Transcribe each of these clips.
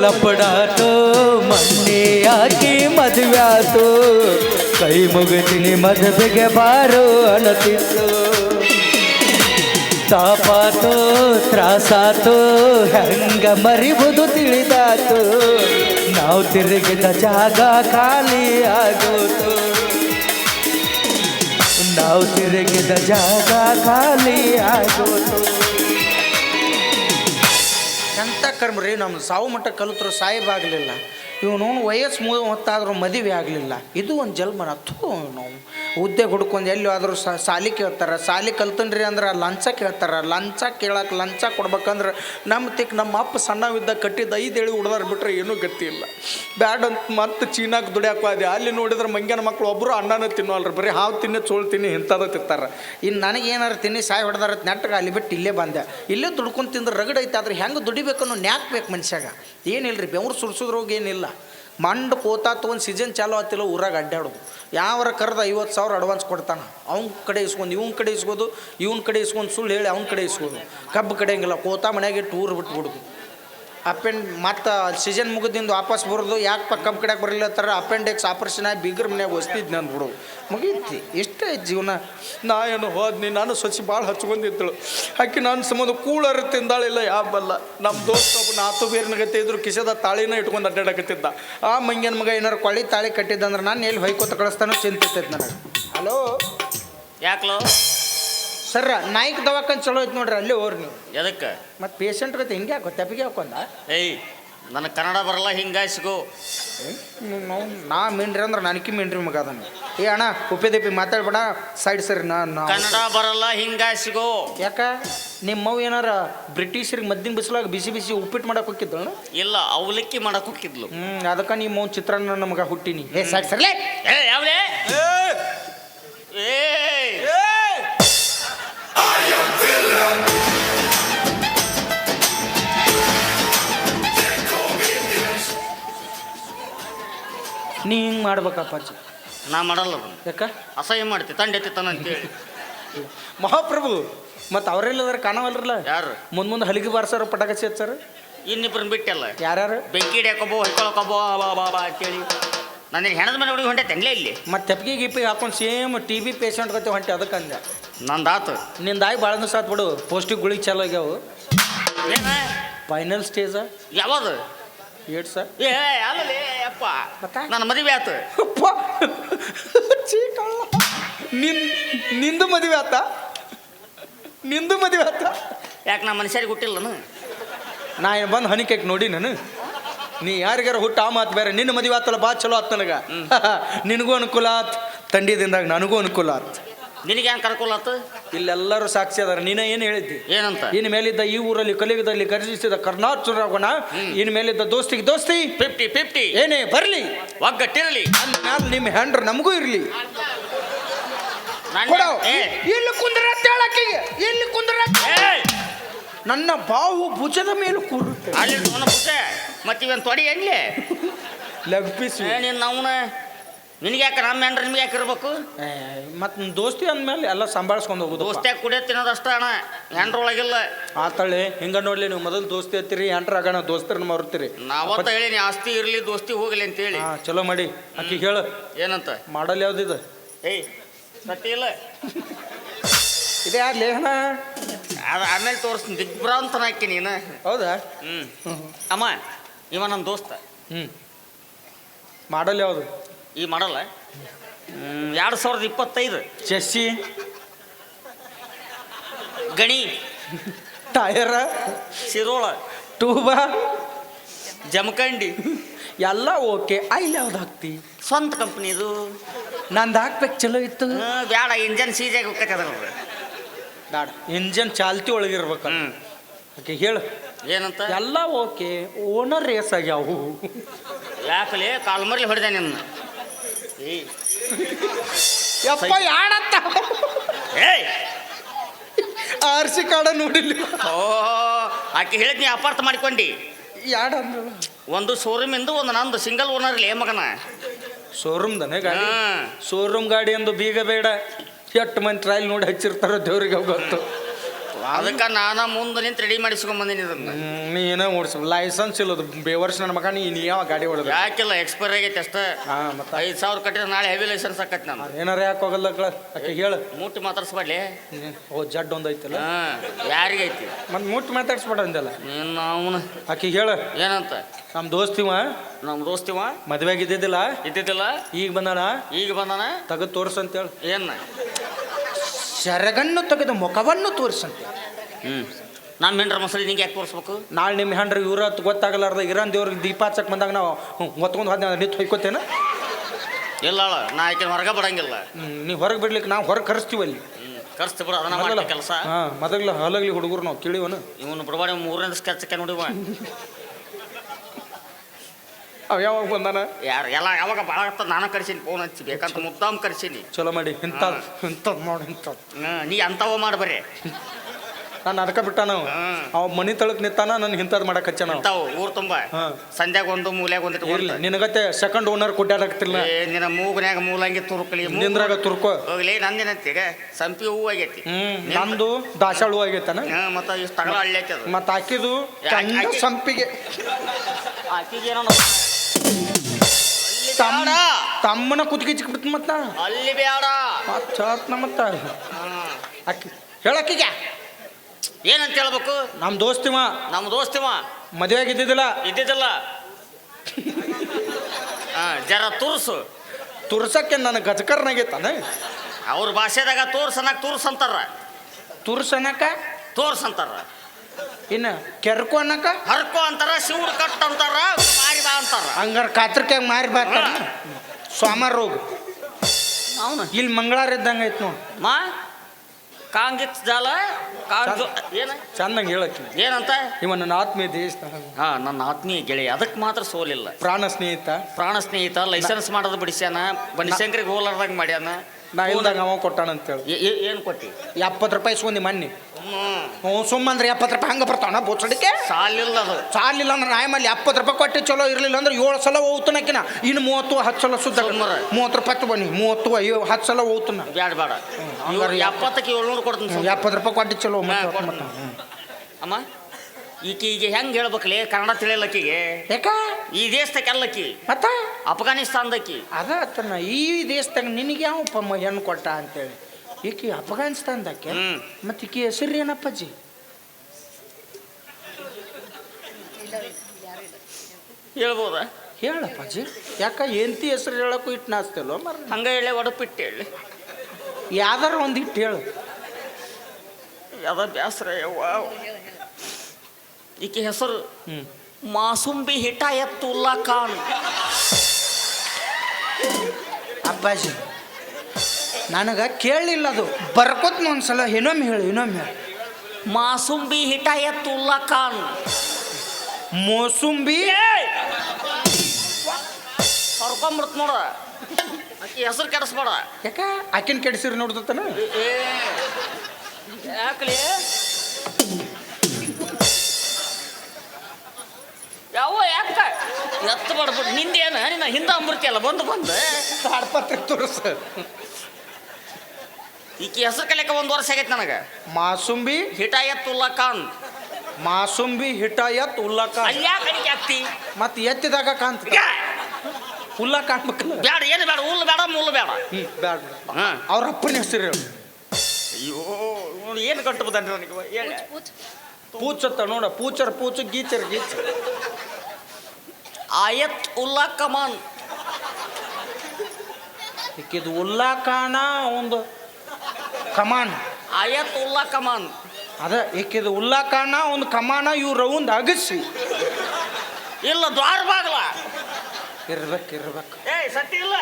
ಲಪಡಾತು, ಮಣ್ಣೆ ಹಾಕಿ ಮದುವೆ ಆತು ಕೈ ಮುಗಿತೀನಿ ಮದುವೆಗೆ ಬಾರು ಅನ್ನತಿತ್ತು ತಾಪಾತು, ತ್ರಾಸಾತು, ಹೆಂಗ ಮರಿಬಹುದು ತಿಳಿದಾತು. ನಾವು ತಿರುಗಿದ ಜಾಗ ಖಾಲಿ ಆಗೋತು. ನಾವು ತಿರುಗಿದ ಜಾಗ ಖಾಲಿ ಆಗೋತು. ಎಂಥ ರೀ ನಮ್ಮ ಸಾವು ಮಟ್ಟ ಕಲಿತರು ಸಾಯಿಬಾಗಲಿಲ್ಲ ಇವನು ವಯಸ್ಸು ಮೂವತ್ತಾದರೂ ಮದುವೆ ಆಗಲಿಲ್ಲ. ಇದು ಒಂದು ಜನ್ಮನ ಥೂ ನಾವು. ಹುದ್ದೆ ಹುಡ್ಕೊಂಡು ಎಲ್ಲಿ ಆದರೂ ಸಾಲಿ ಕೇಳ್ತಾರೆ. ಸಾಲಿ ಕಲ್ತನ್ರಿ ಅಂದ್ರೆ ಲಂಚ ಕೇಳ್ತಾರೆ. ಲಂಚ ಕೇಳಕ್ಕೆ ಲಂಚ ಕೊಡ್ಬೇಕಂದ್ರೆ ನಮ್ಮ ತಿಕ್ ನಮ್ಮ ಅಪ್ಪ ಸಣ್ಣವಿದ್ದ ಕಟ್ಟಿದ್ದ ಹೇಳಿ ಹುಡ್ದಾರ ಬಿಟ್ರೆ ಏನೂ ಗತಿ ಇಲ್ಲ. ಬ್ಯಾಡ್ ಅಂತ ಮತ್ತೆ ಚೀನಾಕ್ ದುಡಿಯಾಕ ಹೋದೆ. ಅಲ್ಲಿ ನೋಡಿದ್ರೆ ಮಂಗ್ಯನ ಮಕ್ಕಳು ಒಬ್ಬರು ಅಣ್ಣನ ತಿನ್ನೋಲ್ರಿ. ಬರೀ ಹಾವು ತಿನ್ನಿ ಚೋಳು ತಿನ್ನಿ ಇಂಥದ್ದು ತಿಂತಾರೆ. ಇನ್ನು ನನಗೆ ಏನಾರು ತಿನ್ನಿ ಸಾಯಿ ಹೊಡೆದಾರ ನೆಟ್ಟಗೆ ಅಲ್ಲಿ ಬಿಟ್ಟು ಇಲ್ಲೇ ಬಂದೆ. ಇಲ್ಲೇ ದುಡ್ಕೊಂಡು ತಿಂದ್ರೆ ರಗಡೈತೆ ಆದ್ರೆ ಹೆಂಗೆ ದುಡಿಬೇಕು ಅನ್ನೋ ನ್ಯಾಕ್ ಬೇಕು ಮನುಷ್ಯಾಗ. ಏನಿಲ್ಲ ರೀ ಬೆವ್ರು ಸುರ್ಸೋದ್ರೋಗ ಏನಿಲ್ಲ. ಮಂಡ್ ಕೋತಾ ಒಂದು ಸೀಸನ್ ಚಾಲು ಆತಿಲ್ಲ ಊರಾಗ ಅಡ್ಡಾಡೋದು ಯಾವರ ಕರೆದ ಐವತ್ತು ಸಾವಿರ ಅಡ್ವಾನ್ಸ್ ಕೊಡ್ತಾನೆ? ಅವ್ನ ಕಡೆ ಇಸ್ಕೊಂಡು, ಇವ್ನ ಕಡೆ ಇಸ್ಕೋದು ಇವ್ನ ಕಡೆ ಇಸ್ಕೊಂಡು ಸುಳ್ಳು ಹೇಳಿ ಅವ್ನ ಕಡೆ ಇಸ್ಕೋದು ಕಬ್ಬು ಕಡೆಯಂಗಿಲ್ಲ, ಕೋತಾ ಮನೆಯಾಗೆ ಟೂರ್ ಬಿಟ್ಬಿಡೋದು. ಅಪೆಂಡ್ ಮತ್ತು ಸೀಸನ್ ಮುಗಿದಿಂದ ವಾಪಸ್ ಬರೋದು. ಯಾಕೆ ಕಬ್ಬು ಕಡೆಗೆ ಬರಲಿಲ್ಲತ್ತಾರ ಅಪೆಂಡಿಕ್ಸ್ ಆಪ್ರೇಷನ್ ಆಗಿ ಬೀಗ್ರ ಮನ್ಯಾಗ ಹೊಸ್ತಿದ್ದು ನಾನು ಬಿಡು. ಮುಗೀತಿ. ಎಷ್ಟೇ ಜೀವನ. ನಾ ಏನು ಹೋದ್ನಿ, ನಾನು ಸೊಸಿ ಭಾಳ ಹಚ್ಕೊಂಡಿದ್ದಳು. ಆಕೆ ನಾನು ಸಂಬಂಧ ಕೂಳರ್ ತಿಂದಾಳಿಲ್ಲ ಯಾಬಲ್ಲ ನಮ್ಮ ದೋಸ್ತ ಒಬ್ಬ ನಾತು ಬೇರ್ನಗತ್ತೆ ಇದ್ರು ಕಿಸದ ತಾಳಿನ ಇಟ್ಕೊಂಡು ಅಡ್ಡಾಡಕತ್ತಿದ್ದ. ಆ ಮಂಗ್ಯನ ಮಗ ಏನಾರು ಕೊಳಿ ತಾಳಿ ಕಟ್ಟಿದ್ದಂದ್ರೆ ನಾನು ಎಲ್ಲಿ ಹೊಯ್ಕೋತ ಕಳಿಸ್ತಾನೋ ಚಿಂತಿರ್ತೈತೆ ನನಗೆ. ಹಲೋ? ಯಾಕ್ಲೋ? ಸರ್ ನಾಯ್ಕ ದವಾಖಾನೆ ಚಲೋ ಐತೆ ನೋಡ್ರಿ ಅಲ್ಲಿ ಹೋರ್ ನೀವು. ಎದಕ್ಕೆ? ಮತ್ತು ಪೇಷಂಟ್ ಗತೆ ಹಿಂಗೆ ಹಾಕೋ ತೆಪ್ಪಿಗೆ ಹಾಕೊಂಡ ಏಯ್ ನನಗೆ ಕನ್ನಡ ಬರಲ್ಲ ಹಿಂಗಾಯ್ಸ್ಗು ನಾವು ನಾ ಮೀನ್ರಿ ಅಂದ್ರೆ ನನಗೆ ಮೀನ್ರಿ ಮಗ ಅದನ್ನ ಏ ಅಣ್ಣ ಉಪ್ಪಿ ದಿಪ್ಪಿ ಮಾತಾಡ್ಬೇಡ ಸೈಡ್ ಸರ್ ನಾ ನಾ ಕನ್ನಡ ಬರಲ್ಲ ಹಿಂಗಾಯ್ಸ್ಗು ಯಾಕ? ನಿಮ್ಮವ್ ಏನಾರ ಬ್ರಿಟಿಷರಿಗೆ ಮದ್ದಿನ ಬಿಸಿಲಾಗ ಬಿಸಿ ಬಿಸಿ ಉಪ್ಪಿಟ್ಟು ಮಾಡಕ್ಕೆ ಹೋಗಿದ್ದು ಅಣ್ಣ ಇಲ್ಲ ಅವಲಕ್ಕಿ ಮಾಡಕ್ ಹೋಗಿದ್ಲು ಹ್ಞೂ ಅದಕ್ಕೆ ನಿಮ್ಮ ಚಿತ್ರಾನ್ನ ನಮಗ ಹುಟ್ಟಿನಿ. ಏ ಸೈಡ್ ಸರ್ಲೇ ಏ ಯಾವ್ದೇ ಏ ಮಾಡ್ಬೇಕಪ್ಪ ಅಜ್ಜಿ. ನಾ ಮಾಡಲ್ಲ ಅದನ್ನ. ಯಾಕ? ಅಸಹ್ಯ ಮಾಡ್ತಿ ತಂಡೆತ್ತಿ ತನ ಅಂತೇಳಿ ಮಹಾಪ್ರಭು ಮತ್ತು ಅವರೆಲ್ಲದಾರ ಕಾಣವಲ್ರಲ್ಲ? ಯಾರು? ಮುಂದ್ ಮುಂದೆ ಹಲಿಗೆ ಬಾರ್ಸಾರ ಪಟಾಕಸಿ ಹಚ್ಚಾರ ಇನ್ನಿಬ್ರನ್ನ ಬಿಟ್ಟಲ್ಲ. ಯಾರ್ಯಾರು? ಬೆಂಕಿ ಹಿಡಿಯಾಕೊಬ್ಬೋ ಹೊಯ್ಕೊಳಕೊಬ್ಬೋ ಬಾ ಬಾ ಬಾ ಅಂತೇಳಿ ನನಗೆ ಹೆಣದ ಮನೆ ಹುಡುಗಿ ಹೊಂಟೆ ತಂಗ್ಲೇ ಇಲ್ಲಿ. ಮತ್ತು ತೆಪ್ಪಿಗೆ ಗಿಪ್ಪಿಗೆ ಹಾಕೊಂಡು ಸೇಮ್ ಟಿ ಬಿ ಪೇಷಂಟ್ ಗೊತ್ತೆ ಹೊಂಟೆ ಅದಕ್ಕೆ ಅಂದೆ. ನಂದಾತು. ನಿಂದಾಗಿ ಭಾಳ ದಿವಸ ಸಾತ್ ಬಿಡು ಪೌಷ್ಟಿಕ್ ಗುಳಿಗೆ ಚಾಲು ಆಗ್ಯಾವು. ಫೈನಲ್ ಸ್ಟೇಜ ಯಾವಾಗ ಏಟ್ ಸರ್ ಏ ಅಲ್ಲಲೇ ಅಪ್ಪ ಮತ್ತೆ? ನನ್ನ ಮದುವೆ ಆತು. ನಿನ್ ನಿಂದು ಮದುವೆ ಆತ? ನಿಂದು ಮದುವೆ ಆತ? ಯಾಕೆ ನಾ ಮನುಷ್ಯರಿಗೆ ಹುಟ್ಟಿಲ್ಲನು ನಾ ಏನು ಬಂದು ಹನಿ ಕೇಕ್ ನೋಡಿ ನಾನು? ನೀ ಯಾರಿಗಾರ ಹುಟ್ಟ ಆ ಮಾತು ಬೇರೆ. ನಿನ್ನ ಮದುವೆ ಆತಲ್ಲ ಭಾಳ ಚಲೋ ಆತ್ ನನಗೆ. ನಿನಗೂ ಅನುಕೂಲ ಆತ್ ತಂಡಿದಿಂದಾಗ ನನಗೂ ಅನುಕೂಲ ಆತ್. ನಿನಗೆ ಹೆಂಗೆ ಕರ್ಕೊಳತ್ತು ಇಲ್ಲೆಲ್ಲರೂ ಸಾಕ್ಷಿ ಅದಾರ. ನೀನ ಏನು ಹೇಳಿದ್ದಿ? ಏನಂತ? ಇನ್ ಮೇಲಿದ್ದ ಈ ಊರಲ್ಲಿ ಕಲಿಯುಗದಲ್ಲಿ ಖರೀದಿಸಿದ ಕರ್ನಾಟಕನ ಇನ್ ಮೇಲಿದ್ದ ದೋಸ್ತಿಗೆ ದೋಸ್ತಿ. ಫಿಫ್ಟಿ ಫಿಫ್ಟಿ ಏನೇ ಬರಲಿ. ಒಗ್ಗಟ್ಟಿರಲಿ. ಅಂದ್ಮೇಲೆ ನಿಮ್ಮ ಹೆಂಡ್ರು ನಮಗೂ ಇರಲಿ. ಕೊಡು. ಇಲ್ಲಿ ಕುಂದ್ರ ಹೇಳಕ್ಕಿಗೆ ಇಲ್ಲಿ ಕುಂದ್ರ ನನ್ನ ಬಾವು ಭುಜದ ಮೇಲೆ ಕೂರುತ್ತೆ. ಅಲ್ಲಿ ಮತ್ತೆ ಇವನ್ ತೊಡಿ ಎಲ್ಲಿ ಲೆಗ್ ಪೀಸ್ ಏ ನೀನು ಅವನ. ನಿನಗೆ ಯಾಕೆ ನಮ್ಮ ಹೆಂಡ್ರ ನಿಮ್ಗೆ ಯಾಕೆ ಇರ್ಬೇಕು? ಮತ್ತು ದೋಸ್ತಿ ಅಂದ್ಮೇಲೆ ಎಲ್ಲ ಸಂಭಾಳಿಸ್ಕೊಂಡು ಹೋಗುದು ದೋಸ್ತಿಯಾಗ ಕುಡಿಯೋ ತಿನ್ನೋದಷ್ಟ ಅಣ್ಣ. ಹೆಂಡ್ರೊಳಗಿಲ್ಲ ತಳ್ಳಿ ಹಿಂಗ ನೋಡ್ಲಿ ನೀವು ಮೊದಲು ದೋಸ್ತಿ ಹತ್ತಿರಿ ಎಂಟ್ರ ಆಗೋಣ ದೋಸ್ತರನ್ನ ಮರುತ್ತೀರಿ. ನಾವತ್ತ ಹೇಳಿ ಆಸ್ತಿ ಇರಲಿ ದೋಸ್ತಿ ಹೋಗಲಿ ಅಂತೇಳಿ. ಹೇಳಿ ಚಲೋ ಮಾಡಿ. ಅಕ್ಕಿ ಹೇಳು. ಏನಂತ? ಮಾಡಲ್ ಇದು? ಏಯ್ ಸತಿ ಇಲ್ಲ. ಇದೇ ಆಗ್ಲಿ ಲೇಹನ ಅದು ಆಮೇಲೆ ತೋರಿಸ್ತೀನಿ ದಿಗ್ಭ್ರಾಂತನ ಹಾಕಿ ನೀನು. ಹೌದಾ? ಹ್ಞೂ ಅಮ್ಮ ಇವ ನಮ್ಮ ದೋಸ್ತ. ಹ್ಞೂ ಮಾಡಲ್ ಯಾವುದು? ಈ ಮಾಡಲ್ಲ? ಎರಡು ಸಾವಿರದ ಇಪ್ಪತ್ತೈದು. ಚಸ್ಸಿ ಗಣಿ. ಟಯರ ಶಿರೋಳ. ಟೂಬ. ಜಮಖಂಡಿ. ಎಲ್ಲ ಓಕೆ. ಐಲ್ ಯಾವ್ದು ಹಾಕ್ತಿ? ಸ್ವಂತ ಕಂಪ್ನಿದು ನಂದು ಹಾಕ್ಬೇಕು ಚಲೋ ಇತ್ತು. ಬೇಡ ಇಂಜನ್ ಸೀಜಾಗಿ ಹೋಗ್ತದ ಬೇಡ ಇಂಜನ್ ಚಾಲ್ತಿ ಒಳಗಿರ್ಬೇಕು ಓಕೆ ಹೇಳು. ಏನಂತ? ಎಲ್ಲ ಓಕೆ. ಓನರ್ ರೇಸ್ ಆಗ್ಯಾವು. ಯಾಕಲೇ? ಕಾಲ್ಮರ್ಲಿ ಹೊಡೆದ ನಿನ್ನ. ಯಪ್ಪ ಯಾಡತ್ತ ಏಯ್! ಆರ್ ಸಿ ಕಾರ್ಡ ನೋಡಿಲ್ಲ. ಓ ಆಕೆ ಹೇಳಿದ್ ನೀ ಅಪಾರ್ಥ ಮಾಡ್ಕೊಂಡಿ. ಯಾಡ ಒಂದು ಶೋರೂಮಿಂದು ಒಂದು ನಂದು ಸಿಂಗಲ್ ಓನರ್ ಲೇ ಮಗನ. ಶೋರೂಮ್ದನೆ ಗಾಡಿ. ಶೋರೂಮ್ ಗಾಡಿ ಎಂದು ಬೀಗ ಬೇಡ. ಎಷ್ಟು ಮಂದಿ ಟ್ರಯಲ್ ನೋಡಿ ಹಚ್ಚಿರ್ತಾರೋ ದೇವ್ರಿಗೆ ಗೊತ್ತು. ಅದಕ್ಕೆ ನಾನು ಮುಂದೆ ನಿಂತು ರೆಡಿ ಮಾಡಿಸ್ಕೊಂಡ್ ಬಂದೀನಿ ಇದನ್ನ. ನೀ ಏನೋ ಓಡಿಸ್ ಲೈಸೆನ್ಸ್ ಇಲ್ಲದು ಬೇವರ್ಸ್ ನನ್ನ ಮಗ ನೀ ನೀ ಯಾವ ಗಾಡಿ ಹೊಡೆದ ಯಾಕಿಲ್ಲ ಎಕ್ಸ್ಪೈರ್ ಆಗೈತೆ ಅಷ್ಟೇ. ಹಾ ಮತ್ತೆ? ಐದು ಸಾವಿರ ಕಟ್ಟಿದ್ರೆ ನಾಳೆ ಹೆವಿ ಲೈಸೆನ್ಸ್ ಆಕತ್ ನಾನು ಏನಾರ ಯಾಕೆ ಹೋಗಲ್ಲ ಆಕೆ ಹೇಳು. ಮೂಟಿ ಮಾತಾಡ್ಸ್ಬಾಡ್ಲಿ? ಓ ಜಡ್ ಒಂದು ಐತಲ್ಲ ಹಾ ಯಾರಿಗೈತಿ? ಮತ್ತೆ ಮುಟ್ಟು ಮಾತಾಡ್ಸ್ಬೇಡ ಅಂದಲ್ಲ? ನೀನು ಅವನು. ಆಕೆ ಹೇಳು. ಏನಂತ? ನಮ್ಮ ದೋಸ್ತಿವ. ನಮ್ಮ ದೋಸ್ತಿವ? ಮದುವೆಗೆ ಇದ್ದಿದ್ದಿಲ್ಲ? ಇದ್ದಿದ್ದಿಲ್ಲ? ಈಗ ಬಂದಾನ? ಈಗ ಬಂದಾನ? ತೆಗೆದು ತೋರ್ಸಂತ ಅಂತೇಳಿ ಏನ್? ಸೆರಗನ್ನು ತೆಗೆದು ಮುಖವನ್ನು ತೋರಿಸಂತೆ. ಹ್ಮ್. ನಾನು ಹೆಂಡ್ರ ಮೊಸರಿ ನಿಂಗೆ ಯಾಕೆ ತೋರಿಸ್ಬೇಕು? ನಾಳೆ ನಿಮ್ಮ ಹಂಡ್ರಿ ಇವ್ರ ಗೊತ್ತಾಗಲಾರ್ದ ಇರಾನ್ ದೇವ್ರಿಗೆ ದೀಪ ಹಚ್ಚಕ್ ಬಂದಾಗ ನಾವು ಹೊತ್ಕೊಂಡು ಹೋದ ನಿಂತು ಹೊಯ್ಕೋತೇನ? ಇಲ್ಲ ಅಳ ನಾ ಆಕೆ ಹೊರಗೆ ಬರಂಗಿಲ್ಲ ನೀವು ಹೊರಗೆ ಬಿಡ್ಲಿಕ್ಕೆ ನಾವು ಹೊರಗೆ ಕರೆಸ್ತೀವಿ ಅಲ್ಲಿ. ಕರ್ಸ್ತಿ ಬಿಡು ಅದನ್ನ ಕೆಲಸ. ಹಾಂ ಮೊದಲ ಹಲಗ್ಲಿ ಹುಡುಗರು ನಾವು ತಿಳಿವನು ಇವನು ಬಿಡಬಾಡಿ ಮೂರನೇ ಸ್ಕೆಚ್ಗೆ ನೋಡಿವ. ಅವ ಯಾವಾಗ ಬಂದಾನ? ಯಾರು ಎಲ್ಲ ಯಾವಾಗ ಭಾಳ ಆಗ್ತದ ನಾನು ಕರ್ಸೀನಿ ಫೋನ್ ಹಚ್ಚಿ ಬೇಕಂತ ಮುದ್ದಾಮ್ ಕರ್ಸೀನಿ. ಚಲೋ ಮಾಡಿ ಇಂಥ ಇಂಥದ್ದು ನೋಡಿ ಇಂಥದ್ದು ಹ್ಮ್, ನೀ ಅಂತವ ಮಾಡಿ ಬರ್ರಿ. ನಾನು ಅದಕ್ಕೆ ಬಿಟ್ಟಾನ ಹ್ಮ್. ಅವ ಮನಿ ತಳಕ್ ನಿಂತಾನ ನನ್ಗೆ ಇಂಥದ್ದು ಮಾಡಕ್ಕೆ ಹಚ್ಚ ನಾವು. ಅಂತಾವು ಊರ್ ತುಂಬ. ಹಾ. ಸಂಧ್ಯಾಗ ಒಂದು ಮೂಲ್ಯಾಗ ಒಂದು ಇರ್ಲಿ ನಿನಗತ್ತೆ ಸೆಕೆಂಡ್ ಓನರ್ ಕೊಟ್ಟಾಡಕ್ತಿಲ್ಲ ಏ ನಿನ್ನ ಮೂಗನ್ಯಾಗ ಮೂಲಂಗಿ ತುರುಕಲಿ ಮೂಗು- ನಿಂದ್ರಾಗ ತುರ್ಕೋ. ಹೋಗ್ಲಿ ಈಗ ಸಂಪಿ ಹೂ ಆಗೈತಿ. ಹ್ಮ್ ನಂದು ದಾಸಾಳು ಆಗೈತನ? ಹಾ, ಮತ್ತ ಇಷ್ಟು ತಗಲ ಹಳ್ಳಿ ಐತಿ ಅದು. ಮತ್ತೆ ಹಾಕಿದು ಯಾಕ್- ಚಂದ ಸಂಪಿಗೆ. ಆಕಿಗೆ ಏನೋ ತಮ್ಮ. ತಮ್ಮನ ಕುತ್ಕಿಚ್ಬಿಡ್ತು ಮತ್ತ? ಅಲ್ಲಿ ಬೇಡ ಮತ್ತ. ಅಕ್ಕಿ ಹೇಳಕ್ಕಿಗೆ? ಏನಂತ ಹೇಳ್ಬೇಕು? ನಮ್ಮ ದೋಸ್ತಿವ. ನಮ್ಮ ದೋಸ್ತಿವ. ಮದುವೆಗೆ ಇದ್ದಿದ್ದಿಲ್ಲ. ಇದ್ದಿದ್ದಿಲ್ಲ ಹಾ ಜರ ತುರ್ಸು. ತುರ್ಸಕ್ಕೆ ನನ್ನ ಗಜಕರ್ನಾಗೈತಾನ? ಅವ್ರ ಭಾಷೆದಾಗ ತೋರ್ಸನಕ್ ತೋರ್ಸ್ ಅಂತಾರ ತೋರ್ಸಂತಾರ. ಅನ್ನಕ ತೋರ್ಸ್ ಅಂತಾರ ಇನ್ನ ಕೆರ್ಕು ಅನ್ನಕ? ಹರ್ಕೋ ಅಂತಾರ ಶಿವ್ರ ಕಟ್ ಅಂತಾರ ಮಾರಿ ಬಾ ಅಂತಾರ. ಹಂಗಾರ ಕಾತ್ರಕ್ಯಾಗ ಮಾರಿ ಬಾ ಸ್ವಾಮ ರೋಗ ಅವನು? ಇಲ್ಲಿ ಮಂಗಳಾರ ಇದ್ದಂಗೆ ಐತ್ ನೋಡಿ. ಮಾ ಕಾಂಗ್ರೆಸ್ ಜಾಲ ಏನ? ಚಂದಂಗೆ ಹೇಳಕ್ಕಿ ಏನಂತ? ಇವ ನನ್ನ ಆತ್ಮೀಯ ದೇಶ ಹಾ ನನ್ನ ಆತ್ಮೀಯ ಗೆಳೆಯ. ಅದಕ್ಕೆ ಮಾತ್ರ ಸೋಲಿಲ್ಲ. ಪ್ರಾಣ ಸ್ನೇಹಿತ. ಪ್ರಾಣ ಸ್ನೇಹಿತ ಲೈಸೆನ್ಸ್ ಮಾಡೋದು ಬಿಡಿಸ್ಯಾನ. ಬನಿಶಂಕರಿಗೆ ಹೋಲಾರ್ದಂಗ ಮಾಡ್ಯಾನ. ನಾ ಇಲ್ದಾಗ ಅವ ಕೊಟ್ಟಾನಂತೇಳಿ. ಏನು ಏನ್ ಕೊಟ್ಟಿ? ಎಪ್ಪತ್ತು ರೂಪಾಯಿ ಸೋನಿ ಮೊನ್ನೆ. ಹ್ಞೂ ಸುಮ್ಮಂದ್ರೆ ಎಪ್ಪತ್ತು ರೂಪಾಯಿ ಹಂಗೆ ಬರ್ತಾವನ ಬೋಸಡಿಕೆ ಸಾಲಿಲ್ಲ ಅದು. ಸಾಲಿಲ್ಲ ಅಂದ್ರೆ ನಾಯಮಲ್ಲಿ ಮೇಲೆ ಎಪ್ಪತ್ತು ರೂಪಾಯಿ ಕೊಟ್ಟು ಚಲೋ ಇರಲಿಲ್ಲ ಅಂದ್ರೆ ಏಳು ಸಲ ಹೋಗ್ತಾನಕಿನ ಇನ್ನು ಮೂವತ್ತು ಹತ್ತು ಸಲ ಸುದ್ದ. ಮೂವತ್ತು ರೂಪಾಯಿ ಬನ್ನಿ ಮೂವತ್ತು ಐ ಹತ್ತು ಸಲ ಹೋಗ್ತಾನ. ಬೇಡ ಬೇಡ ಹಂಗಾರೆ ಎಪ್ಪತ್ತಕ್ಕೆ ಏಳ್ನೂರು ಕೊಡ್ತೀನಿ. ಎಪ್ಪತ್ತು ರೂಪಾಯಿ ಕೊಟ್ಟು ಚಲೋ. ಅಮ್ಮ ಈಕೆ ಈಗ ಹೆಂಗೆ ಹೇಳ್ಬೇಕಲೇ? ಕನ್ನಡ ತಿಳಿಯಲಕ್ಕಿಗೆ? ಯಾಕ? ಈ ದೇಶದಾಗ ಅಲ್ಲಕ್ಕಿ? ಮತ್ತ? ಅಫ್ಘಾನಿಸ್ತಾನದಕ್ಕಿ? ಅದ ಈ ದೇಶದಾಗ ನಿನಗೆ ಯಾವ ಹೆಣ್ಣು ಕೊಟ್ಟ ಅಂತೇಳಿ? ಈಕಿ ಅಫ್ಘಾನಿಸ್ತಾನ್ದಾಕೆ ಮತ್ತು ಈಕಿ ಹೆಸರು ಏನಪ್ಪಾಜಿ? ಹೇಳ್ಬೋದ? ಹೇಳಪ್ಪಾಜಿ. ಯಾಕ ಎಂತಿ ಹೆಸರು ಹೇಳಕ್ಕೂ ಇಟ್ಟು ನಾಚ್ತಲ್ವ ಮರ ಹಂಗ ಹೇಳಿ ಒಡಪಿಟ್ಟು ಹೇಳಿ. ಯಾವ್ದಾರ ಒಂದು ಇಟ್ಟು ಹೇಳು. ಯಾವ ಬ್ಯಾಸ್ರ ಈಕೆ ಹೆಸರು ಮಾಸುಂಬಿ ಮಾಸುಂಬಿ ಹಿಟಾಯತ್ತುಲ್ಲಾ ಖಾನ್. ಅಪ್ಪಾಜಿ. ನನಗೆ ಕೇಳಲಿಲ್ಲ ಅದು ಬರ್ಕೊತ್ನ ಒಂದ್ಸಲ ಇನ್ನೊಮ್ಮೆ ಹೇಳು ಇನ್ನೊಮ್ಮೆ ಹೇಳು. ಮಾಸುಂಬಿ ಹಿಟಾಯತ್ತುಲ್ಲಾ ಖಾನ್ ಮೋಸುಂಬಿ? ಹೊರ್ಕೊಂಬಿಡ್ತ ನೋಡ. ಆಕಿ ಹೆಸರು ಕೆಡಿಸ್ಬೇಡ. ಯಾಕ? ಆಕಿನ ಕೆಡಿಸಿರಿ ನೋಡ್ದತನ ಏ ಯಾಕಲಿ? ಯಾವ ಯಾಕ? ಎತ್ತ ಮಾಡ್ಬಿಟ್ಟು ನಿಂದೇನ? ನಿನ್ನ ಹಿಂದೆ ಅಂಬರ್ತಿಯಲ್ಲ ಬಂದು ಬಂದು. ತಾಡ್ಪತ್ರೆ ತೋರಿಸ. ಈಕಿ ಹೆಸರು ಕಲಿಯಕ ಒಂದು ವರ್ಷ ಆಗೈತೆ ನನಗೆ. ಮಾಸುಂಬಿ ಹಿಟಾಯತ್ತುಲ್ಲಾ ಖಾನ್ ಮಾಸುಂಬಿ ಹಿಟಾಯತ್ ಉಲ್ಲಕ ಅಲ್ಯಾ ಕಡಿಕೆ ಅತ್ತಿ ಮತ್ತೆ ಎತ್ತಿದಾಗ ಕಾಂತ ಉಲ್ಲಾ ಕಾಣ್ಬೇಕಲ್ಲ ಬೇಡ ಏನು ಬೇಡ ಹುಲ್ಲು ಬೇಡ ಮುಳ್ಳು ಬೇಡ ಬೇಡ ಬ್ಯಾಡ ಹಾಂ. ಅವ್ರ ಅಪ್ಪನ ಹೆಸರು ಹೇಳು. ಅಯ್ಯೋ ಇವ್ನು ಏನು ಕಟ್ಟಬೋದನ್ರಿ ನನಗೆ? ಹೇಳಿ ಪೂಚತ್ತ ನೋಡ ಪೂಚರ್ ಪೂಚ ಗೀಚರ್ ಗೀಚ ಆಯತ್ ಉಲ್ಲಾ ಕಮಾನ್ ಇಕ್ಕಿದು ಉಲ್ಲಾ ಕಾಣ ಒಂದು ಕಮಾನ್. ಆಯತ್ ಉಲ್ಲಾ ಕಮಾನ್. ಅದ ಇಕ್ಕಿದು ಉಲ್ಲಾ ಕಾಣ ಒಂದು ಕಮಾನ ಇವ್ ರೌಂಡ್ ಅಗಸಿ ಇಲ್ಲ ದ್ವಾರ ಬಾಗ್ಲ. ಇರ್ಬೇಕು ಇರ್ಬೇಕು. ಏಯ್ ಸತ್ತಿ ಇಲ್ಲ.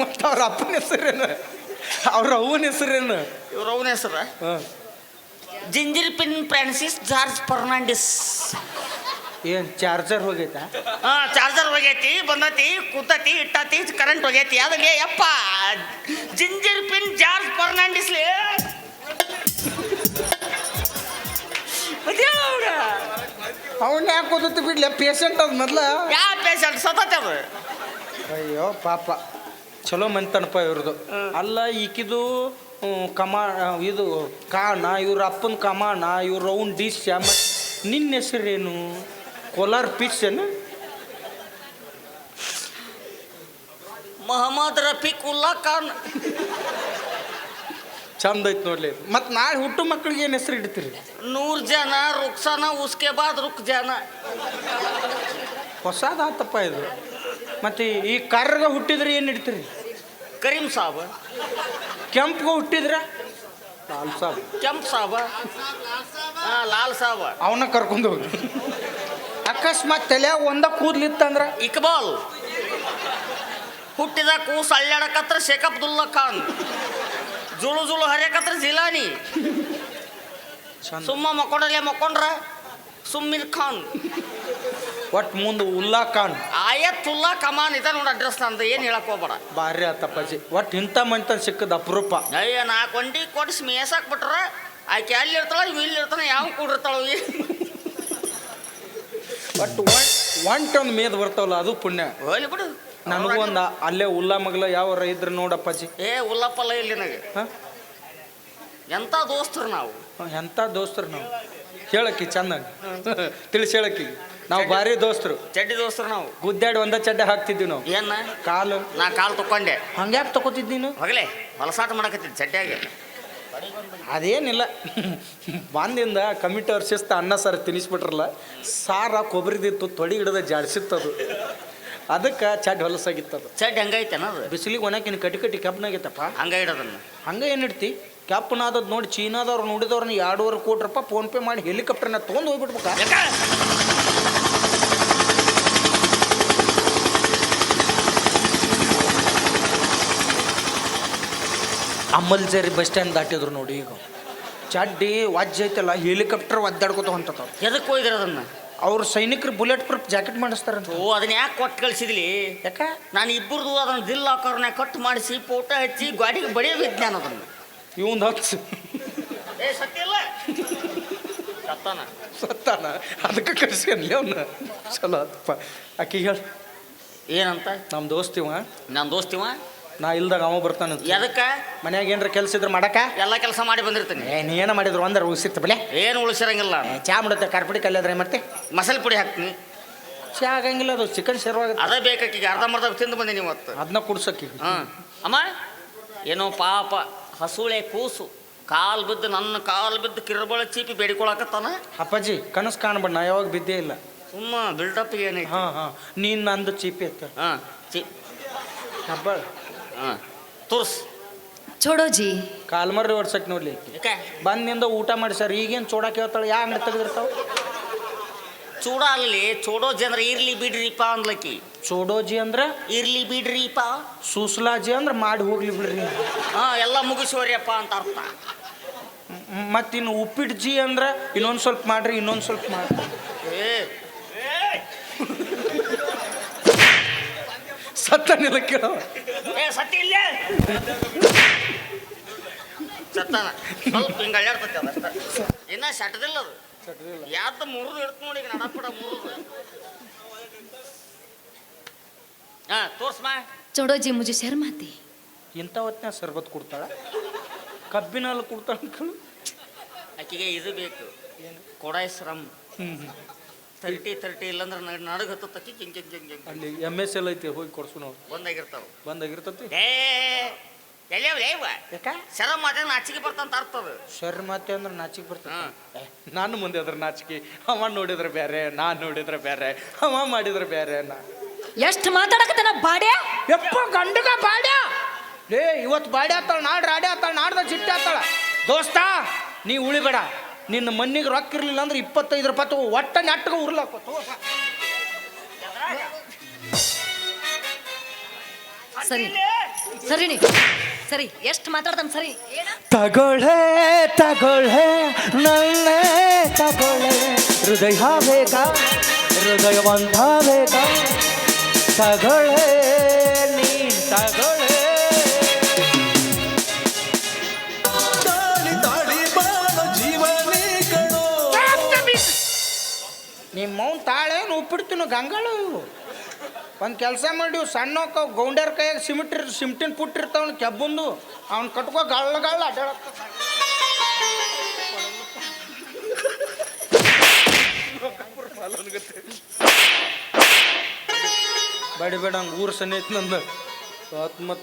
ಮತ್ತು ಅವ್ರ ಅಪ್ಪನ ಹೆಸರೇನು? ಅವ್ರ ಅವನ ಹೆಸರೇನು? ಇವ್ರ ಅವನ ಹೆಸರು? ಹಾಂ. ಜಿಂಜಿರ್ ಪಿನ್ ಫ್ರಾನ್ಸಿಸ್ ಜಾರ್ಜ್ ಫರ್ನಾಂಡಿಸ್. ಏನು ಚಾರ್ಜರ್ ಹೋಗೈತಾ? ಹಾ ಚಾರ್ಜರ್ ಹೋಗೈತಿ ಬಂದತಿ ಕೂತತಿ ಇಟ್ಟತಿ ಕರೆಂಟ್ ಹೋಗೈತಿ. ಅದಕ್ಕೆ ಯಪ್ಪ. ಜಿಂಜಿರ್ ಪಿನ್ ಜಾರ್ಜ್ ಫರ್ನಾಂಡಿಸ್ಲಿ ಅವನ್ನ ಯಾಕೆ ಓದುತ್ತೆ ಬಿಡ್ಲಿ? ಪೇಷಂಟ್ ಅದು ಮೊದ್ಲ. ಯಾವ ಪೇಷಂಟ್ ಸತತ ಅದು ಅಯ್ಯೋ ಪಾಪ. ಚಲೋ ಮಂತನಪ್ಪ ಇವ್ರದ್ದು ಅಲ್ಲ ಈಕಿದು ಕಮಾ ಇದು ಕಾಣ ಇವ್ರ ಅಪ್ಪನ ಕಮಾನ ಇವ್ರ ರೌಂಡ್ ಡಿಶ್ ಮತ್ತು ನಿನ್ನ ಹೆಸರೇನು? ಕೋಲಾರ್ ಪಿಚ್ ಏನು? ಮೊಹಮ್ಮದ್ ರಫೀಕ್ ಉಲ್ಲಾ ಖಾನ್. ಚಂದ ಐತೆ ನೋಡ್ಲಿ. ಮತ್ತು ನಾಳೆ ಹುಟ್ಟು ಮಕ್ಕಳಿಗೆ ಏನು ಹೆಸರು ಇಡ್ತೀರಿ? ನೂರ್ ಜನ ರುಕ್ಸಾನ ಉಸ್ಕೆ ಬಾದ್ ರುಕ್ ಜನ. ಹೊಸದಾತಪ್ಪ ಇದು. ಮತ್ತು ಈ ಕರ್ಗ ಹುಟ್ಟಿದ್ರೆ ಏನು ಇಡ್ತೀರಿ? ಕರೀಂ ಸಾಬ್. ಕೆಂಪ್ಗೆ ಹುಟ್ಟಿದ್ರೆ? ಲಾಲ್ ಸಾಬ್. ಕೆಂಪ್ ಸಾಬ. ಆ ಲಾಲ್ ಸಾಬ. ಅವನ್ನ ಕರ್ಕೊಂಡು ಹೋಗಿ. ಅಕಸ್ಮಾತ್ ತಲೆಯಾಗ ಒಂದ ಕೂದ್ಲಿತ್ತಂದ್ರೆ ಇಕ್ಬಾಲ್. ಹುಟ್ಟಿದ ಕೂಸು ಅಲ್ಲಾಡಕತ್ರ ಶೇಖ್ ಅಬ್ದುಲ್ಲಾ ಖಾನ್. ಜುಳು ಜುಳು ಹರಿಯಕತ್ರ ಜಿಲಾನಿ. ಸುಮ್ಮ ಮಕ್ಕೊಂಡಲ್ಲೇ ಮಕ್ಕೊಂಡ್ರ? ಸುಮ್ಮಿರ್ ಖಾನ್. ಒಟ್ ಮುಂದೆ ಉಲ್ಲಾ ಖಾನ್. ಆಯತ್ತುಲ್ಲಾ ಕಮಾನ್ ಇದೆ ನೋಡಿ ಅಡ್ರೆಸ್ ನಂದು ಏನು ಹೇಳಕ್ ಹೋಗ್ಬೇಡ. ಭಾರಿ ಆತಪ್ಪಾಜಿ. ಒಟ್ ಇಂಥ ಮಂತ ಸಿಕ್ಕದ ಅಪರೂಪ. ಅಯ್ಯ ನಾ ಕೊಂಡಿ ಕೊಡಿಸಿ ಮೇಸಾಕ್ ಬಿಟ್ರ ಆಕೆ ಅಲ್ಲಿ ಇರ್ತಾಳ ಇವ್ ಇಲ್ಲಿ ಇರ್ತಾನೆ ಯಾವ ಕೂಡಿರ್ತಾಳ ಒಟ್ಟು ಒಂಟ್ ಒಂಟೊಂದು ಮೇದ್ ಬರ್ತಾವಲ್ಲ ಅದು ಪುಣ್ಯ. ಹೋಗ್ಲಿ ಬಿಡು. ನನಗೂ ಒಂದ ಅಲ್ಲೇ ಉಲ್ಲ ಮಗ್ಲ ಯಾವ ಇದ್ರ ನೋಡಪ್ಪಾಜಿ ಏ ಉಲ್ಲಪ್ಪಲ್ಲ ಇಲ್ಲಿ ನನಗೆ. ಎಂಥ ಎಂತ ದೋಸ್ತರು ನಾವು? ಎಂಥ ದೋಸ್ತರು ನಾವು? ಹೇಳಕ್ಕಿ ಚೆನ್ನಾಗಿ ತಿಳಿಸಿ ಹೇಳಕ್ಕಿ. ನಾವು ಭಾರಿ ದೋಸ್ತರು. ಚಡ್ಡಿ ದೋಸ್ತರು ನಾವು. ಗುದ್ದಾಡಿ ಒಂದ ಚಡ್ಡೆ ಹಾಕ್ತಿದ್ವಿ ನಾವು. ಏನ? ಕಾಲು. ನಾ ಕಾಲು ತಕೊಂಡೆ ಹಂಗ್ಯಾಕೆ ತಗೋತಿದ್ ನೀನು? ಹೋಗಲೇ ಹೊಲಸಾಟ ಮಾಡಕತ್ತಿದ್ದೆ ಚಡ್ಡಿಯಾಗೆ. ಅದೇನಿಲ್ಲ. ಬಂದಿಂದ ಕಮಿಟಿ ಅವ್ರ ಶಿಸ್ತ ಅನ್ನ ಸಾರು ತಿನ್ನಿಸ್ಬಿಟ್ರಲ್ಲ. ಸಾರ ಕೊಬ್ಬರಿದಿತ್ತು ತೊಡಿ ಹಿಡಿದ ಜಾಡ್ಸಿತ್ತದು ಅದಕ್ಕೆ ಚಡ್ ಹೊಲಸಾಗಿತ್ತದು. ಚಡ್ಡಿ ಹಂಗೈತೆ ಅದು. ಬಿಸಿಲಿಗೆ ಒಣಕಿನ ಕಟಿ ಕಟಿ ಕಬ್ಬನಾಗೈತಪ್ಪ ಹಂಗ ಇಡೋದನ್ನ. ಹಂಗೆ ಏನು ಇಡ್ತಿ? ಕ್ಯಾಪ್ನಾದದ್ ನೋಡಿ ಚೀನಾದವ್ರು ನೋಡಿದವ್ರನ್ನ ಎರಡೂವರೆ ಕೋಟಿ ರೂಪಾಯಿ ಫೋನ್ ಪೇ ಮಾಡಿ ಹೆಲಿಕಾಪ್ಟರ್ನ ತೊಗೊಂಡು ಹೋಗ್ಬಿಡ್ಬೇಕಾ ಅಮಲ್ ಅಮ್ಮಲ್ಜರಿ ಬಸ್ ಸ್ಟ್ಯಾಂಡ್ ದಾಟಿದ್ರು ನೋಡಿ ಈಗ. ಚಡ್ಡಿ ವಾಜ್ಯ ಐತಲ್ಲ ಹೆಲಿಕಾಪ್ಟರ್ ಒದ್ದಾಡ್ಕೊತ ಹೊಂಟತಾವ ಎದಕ್ಕೆ ಹೋಗಿರೋದನ್ನ? ಅದನ್ನ ಅವ್ರ ಸೈನಿಕರು ಬುಲೆಟ್ ಪ್ರೂಫ್ ಜಾಕೆಟ್ ಮಾಡಿಸ್ತಾರಂತ. ಓ ಅದನ್ನ ಯಾಕೆ ಕೊಟ್ಟು ಕಳ್ಸಿದ್ಲಿ? ಯಾಕ? ನಾನು ಇಬ್ಬರದು ಅದನ್ನ ದಿಲ್ ಆಕಾರನ ಕಟ್ ಮಾಡಿಸಿ ಫೋಟೋ ಹಚ್ಚಿ ಗಾಡಿಗೆ ಬಡಿಯೋ ವಿಜ್ಞಾನ ಅದನ್ನು. ಇವಂದು ಹಚ್ಚು. ಏ ಸತ್ಯ ಇಲ್ಲ? ಸತ್ತಾನ? ಸತ್ತಾನ? ಅದಕ್ಕೆ ಕರ್ಸ್ಕೊಂಡ್ಲಿ ಅವನ್ನ ಚಲೋ ಅಪ್ಪ ಆಕಿ ಹೇಳ. ಏನಂತ? ನಮ್ಮ ದೋಸ್ತಿವ. ನಮ್ಮ ದೋಸ್ತಿವ? ನಾ ಇಲ್ದಾಗ ಅವ ಬರ್ತಾನ ಎದಕ್ಕೆ? ಮನ್ಯಾಗ ಏನ್ರ ಕೆಲಸ ಇದ್ರೆ ಮಾಡಕ? ಎಲ್ಲ ಕೆಲಸ ಮಾಡಿ ಬಂದಿರ್ತೀನಿ. ಏ ನೀ ಏನ ಮಾಡಿದ್ರು? ಒಂದರ ಉಸಿತ್ತು ಬಲೆ. ಏನು ಉಳಿಸಿರಂಗಿಲ್ಲ. ಏ, ಚಾ ಮಾಡುತ್ತೆ ಕಾರ್ಪುಡಿ ಕಲ್ಲಾದ್ರೆ ಮತ್ತೆ ಮಸಾಲೆ ಪುಡಿ ಹಾಕ್ತೀನಿ. ಚಾ ಆಗಂಗಿಲ್ಲ ಅದು ಚಿಕನ್ ಶರ್ವಾಗುತ್ತೆ ಅದೇ ಬೇಕಾಕಿ ಅರ್ಧ ಮರ್ಧ ತಿಂದು ಬಂದೀನಿ ಇವತ್ತು. ಅದನ್ನ ಕುಡ್ಸಕ್ಕೆ. ಹಾಂ. ಅಮ್ಮ ಏನೋ ಪಾಪ ಹಸುಳೆ ಕೂಸು. ಕಾಲು ಬಿದ್ದು ನನ್ನ ಕಾಲು ಬಿದ್ದು ಕಿರುಬಳ ಚೀಪಿ ಬೇಡಿಕೊಳಕತ್ತಾನ? ಅಪ್ಪಾಜಿ ಕನಸು ಕಾಣ್ಬೇಡ ನಾ ಯಾವಾಗ ಬಿದ್ದೇ ಇಲ್ಲ. ಸುಮ್ಮ ಬಿಲ್ಡಪ್ ಏನೈತಿ ಹಾ ಹಾ. ನೀನ್ ನಂದು ಚೀಪಿ ಅತ್ತ ಹಾಂ ಚಿ ಹಬ್ಬ ತುರ್ಸ್. ಚೋಡೋಜಿ ಕಾಲ್ಮರ್ರಿ ಹೊಡ್ಸಕ್ ನೋಡ್ಲಿ ಯಾಕೆ? ಬಂದಿಂದ ಊಟ ಮಾಡಿ ಸರ್ ಈಗೇನು ಚೂಡ ಕೇಳ್ತಾಳೆ ಯಾ ಅಂಗಡಿ ತೆಗೆದಿರ್ತಾವ? ಚೂಡ ಅಲ್ಲಿ ಚೋಡೋಜಿ ಅಂದ್ರೆ ಇರ್ಲಿ ಬಿಡ್ರಿಪ್ಪ ಅಂದ್ಲಕಿ. ಚೋಡೋಜಿ ಅಂದ್ರೆ? ಇರ್ಲಿ ಬಿಡ್ರಿಪ್ಪ. ಸುಸ್ಲಾಜಿ ಅಂದ್ರೆ ಮಾಡಿ ಹೋಗ್ಲಿ ಬಿಡ್ರಿ. ಹಾ ಎಲ್ಲ ಮುಗಿಸೋರಿಯಪ್ಪ ಅಂತ ಅರ್ಥ. ಮತ್ತಿನ್ನು ಉಪ್ಪಿಟ್ಟು ಜಿ ಅಂದ್ರೆ ಇನ್ನೊಂದು ಸ್ವಲ್ಪ ಮಾಡ್ರಿ ಇನ್ನೊಂದು ಸ್ವಲ್ಪ ಮಾಡ್ರಿ. ಏ ಸತ್ತನಿಲ್ಲ ಕೇಳೋ ಏ ಸತ್ತಿ ಇಲ್ಲೇ? ಸತ್ತದ ಸ್ವಲ್ಪ ಇನ್ನ ಸಟ್ಟದಿಲ್ಲ ಅದು. ಯಾರ್ದು ಮುರಿದು ಇಡ್ತು ನೋಡಿ ಈಗ ನಡಪಡ ಮುರಿದು. ಹಾ ತೋರ್ಸ್ಮಾ. ಚೋಡೋ ಜಿ ಮುಜೆ ಶರ್ಮಾತಿ ಇಂಥ ಹೊತ್ತಿನ ಸರ್ಬತ್ ಕೊಡ್ತಾಳ? ಕಬ್ಬಿನಲ್ಲಿ ಕೊಡ್ತಾಳ ಆಕೆಗೆ ಇದು ಬೇಕು. ಕೊಡಾಯ್ ಶ್ರಮ್. ಹ್ಞೂ ತರ್ಟಿ ತರ್ಟಿ ಇಲ್ಲಂದ್ರೆ ನಡ್ ನಡಗ ಹತ್ತಕ್ಕೆ ಕಿಂಗ್ ಕಿಂಗ್ ಕಿಂಗ್ ಕಿಂಗ್ ಅಲ್ಲಿ ಎಂ ಎಸ್ ಎಲ್ ಐತಿ ಹೋಗಿ ಕೊಡ್ಸು ನಾವು ಬಂದಾಗಿರ್ತಾವ. ಬಂದಾಗಿರ್ತತಿ? ಏ ಎಲ್ಲೇ ಲೇವ ಯಾಕ? ಶರ ಮಾತ್ರ ನಾಚಿಕೆ ಬರ್ತಂತ ಅರ್ಥ ಅದು. ಸರ್ ಮತ್ತೆ ಅಂದ್ರೆ ನಾಚಿಕೆ ಬರ್ತದೆ ಏ, ನಾನು ಮುಂದೆ ಅದ್ರ ನಾಚಿಕೆ ಅವ ನೋಡಿದ್ರೆ ಬೇರೆ ನಾನು ನೋಡಿದ್ರೆ ಬೇರೆ ಅವ ಮಾಡಿದ್ರೆ ಬೇರೆ ನಾ ಎಷ್ಟು ಮಾತಾಡಕತ್ತನ ಬಾಡ್ಯ? ಎಪ್ಪ ಗಂಡಗ ಬಾಡ್ಯ? ಲೇ ಇವತ್ತು ಬಾಡಿ ಆತಾಳ ನಾಡ್ ರಾಡಿ ಆತಾಳ ನಾಡ್ದ ಚಿಟ್ಟಿ ಆತಾಳ. ದೋಸ್ತ ನೀ ಉಳಿಬೇಡ. ನಿನ್ನ ಮಣ್ಣಿಗೆ ರೊಕ್ಕ ಇರಲಿಲ್ಲ ಅಂದ್ರೆ ಇಪ್ಪತ್ತೈದು ರೂಪಾಯಿ ತಗೋ ಒಟ್ಟ ನೆಟ್ಟಗ ಉರ್ಲಾಕ ಸರಿ. ಸರಿ ನೀ. ಸರಿ ಎಷ್ಟು ಮಾತಾಡ್ತಾನೆ ಸರಿ. ತಗೊಳ್ಳೆ ತಗೊಳ್ಳೆ ನನ್ನೇ ತಗೊಳ್ಳೆ. ಹೃದಯ ಬೇಕಾ? ಹೃದಯವಂತ ಬೇಕಾ? ತಗೊಳ್ಳೆ. ತಾಳೇನು ಗಂಗಾಳು ಇವು. ಒಂದು ಕೆಲಸ ಮಾಡಿ ಸಣ್ಣ ಗೌಂಡ್ಯಾರ ಕೈಯಾಗ ಸಿಮೆಂಟ್ ಸಿಮೆಂಟಿನ ಪುಟ್ಟಿರ್ತಾವನು ಕೆಬ್ಬಂದು, ಅವ್ನು ಕಟ್ಕೋ ಗಳ್ಳ ಗಳ್ಳ ಅಡ್ಡಾಡ ಬೇಡ ಬೇಡ ಹಂಗೆ ಊರು ಸನಿ ಐತಿ ನಂದು.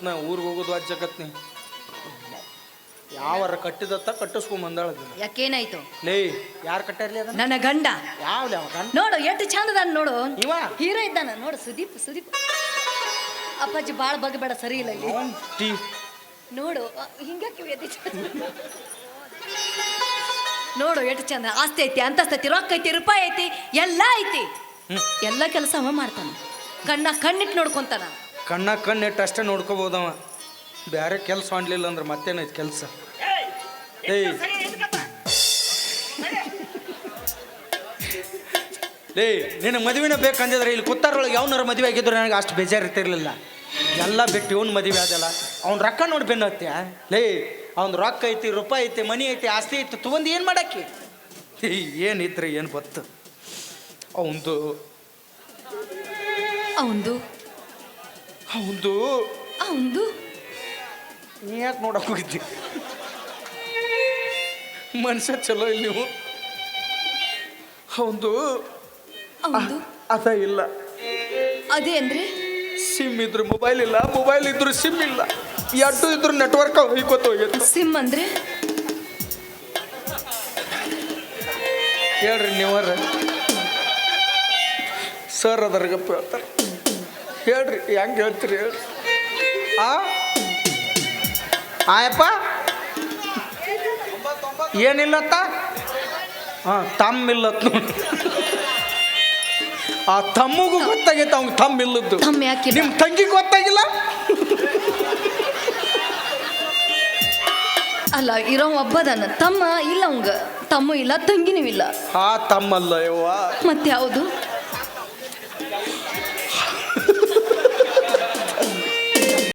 ನಾ ಊರಿಗೆ ಹೋಗೋದು ವಾಜ್ಯಕತ್ನಿ ಯಾವಾರ ಕಟ್ಟಿದತ್ತ ಕಟ್ಟಿಸ್ಕೊಂಡ್ ಬಂದಾಳ ಯಾಕೇನಾಯ್ತು? ಲೇ ಯಾರು ಕಟ್ಟಾರ್ಲಿ ಅದನ್ನ? ನನ್ನ ಗಂಡ. ಯಾವ ಯಾವ ಗಂಡ? ನೋಡು ಎಷ್ಟು ಚಂದ ನೋಡು. ಇವ? ಹೀರೋ ಇದ್ದಾನ. ನೋಡು ಸುದೀಪ್ ಸುದೀಪ್. ಅಪ್ಪಾಜಿ ಬಾಳ ಬೇಡ ಸರಿ ಇಲ್ಲ ಇಲ್ಲಿ. ಟೀ. ನೋಡು ಹಿಂಗಕ್ಕೆ ಎದ್ದು? ನೋಡು ಎಷ್ಟು ಚಂದ. ಆಸ್ತಿ ಐತಿ ಅಂತಸ್ತೈತಿ ರೊಕ್ಕ ಐತಿ ರೂಪಾಯಿ ಐತಿ ಎಲ್ಲ ಐತಿ. ಎಲ್ಲ ಕೆಲಸ ಅವ ಮಾಡ್ತಾನ. ಕಣ್ಣ ಕಣ್ಣಿಟ್ಟು ನೋಡ್ಕೊಂತಾನ. ಕಣ್ಣ ಕಣ್ಣಿಟ್ಟು ಅಷ್ಟೇ ನೋಡ್ಕೋಬೋದವ. ಬೇರೆ ಕೆಲಸ ಮಾಡ್ಲಿಲ್ಲ ಅಂದ್ರೆ ಮತ್ತೇನೈತೆ ಕೆಲಸ? ಏಯ್ ಲೇ ನಿನ್ನ ಮದುವೆನ ಬೇಕಂದಿದ್ರೆ ಇಲ್ಲಿ ಕುತ್ತಾರೊಳಗೆ ಯಾವನಾರ ಮದುವೆ ಆಗಿದ್ರು ನನಗೆ ಅಷ್ಟು ಬೇಜಾರು ಇರ್ತಿರ್ಲಿಲ್ಲ ಎಲ್ಲ ಬಿಟ್ಟು ಇವನ್ ಮದುವೆ ಆದಲ್ಲ. ಅವ್ನ ರೊಕ್ಕ ನೋಡಿ ಬೆನ್ನತ್ತೆ ಲೇ ಅವ್ನ ರೊಕ್ಕ ಐತಿ ರೂಪಾಯಿ ಐತಿ ಮನಿ ಐತಿ ಆಸ್ತಿ ಐತಿ ತಗೊಂಡು ಏನು ಮಾಡಕ್ಕೆ? ಏನಿದ್ರೆ ಏನು ಗೊತ್ತು? ಅವಂದು. ಅವಂದು. ಅವಂದು. ಅವಂದು. ನೀ ಯಾಕೆ ನೋಡಕ್ ಹೋಗಿದ್ದಿ? ಮನುಷ್ಯ ಚಲೋ ಇಲ್ಲ ನೀವು. ಹೌದು ಅದ ಇಲ್ಲ. ಅದೇ ಅಂದ್ರೆ? ಸಿಮ್ ಇದ್ರು ಮೊಬೈಲ್ ಇಲ್ಲ ಮೊಬೈಲ್ ಇದ್ರು ಸಿಮ್ ಇಲ್ಲ. ಎರಡು ಇದ್ರು ನೆಟ್ವರ್ಕ್ ಹೋಯ್ಕೋತ ಹೋಗಿತ್ತು ಸಿಮ್ ಅಂದ್ರೆ? ಹೇಳ್ರಿ ನೀವರ ಸರ್ ಅದರ ಗಪ್ಪ ಹೇಳ್ತಾರೆ. ಹೇಳ್ರಿ ಹೆಂಗೆ ಹೇಳ್ತೀರಿ ಹೇಳ್ರಿ. ಆ? ಆಯಪ್ಪ? ಏನಿಲ್ಲತ್ತ? ಹಾಂ ತಮ್ಮಿಲ್ಲತ್ ನೋಡಿ. ಆ ತಮ್ಮಗೂ ಗೊತ್ತಾಗೈತೆ ಅವ್ನಿಗೆ ತಮ್ಮ ಇಲ್ಲದ್ದು ತಮ್ಮ ಯಾಕಿಲ್ಲ ನಿಮ್ಮ ತಂಗಿ ಗೊತ್ತಾಗಿಲ್ಲ? ಅಲ್ಲ ಇರೋ ಒಬ್ಬದಾನ. ತಮ್ಮ ಇಲ್ಲ ಅವಂಗ ತಮ್ಮ ಇಲ್ಲ ತಂಗಿನೂ ಇಲ್ಲ. ಆ ತಮ್ಮಲ್ಲ ಯವ್ವ ಮತ್ತೆ ಯಾವುದು?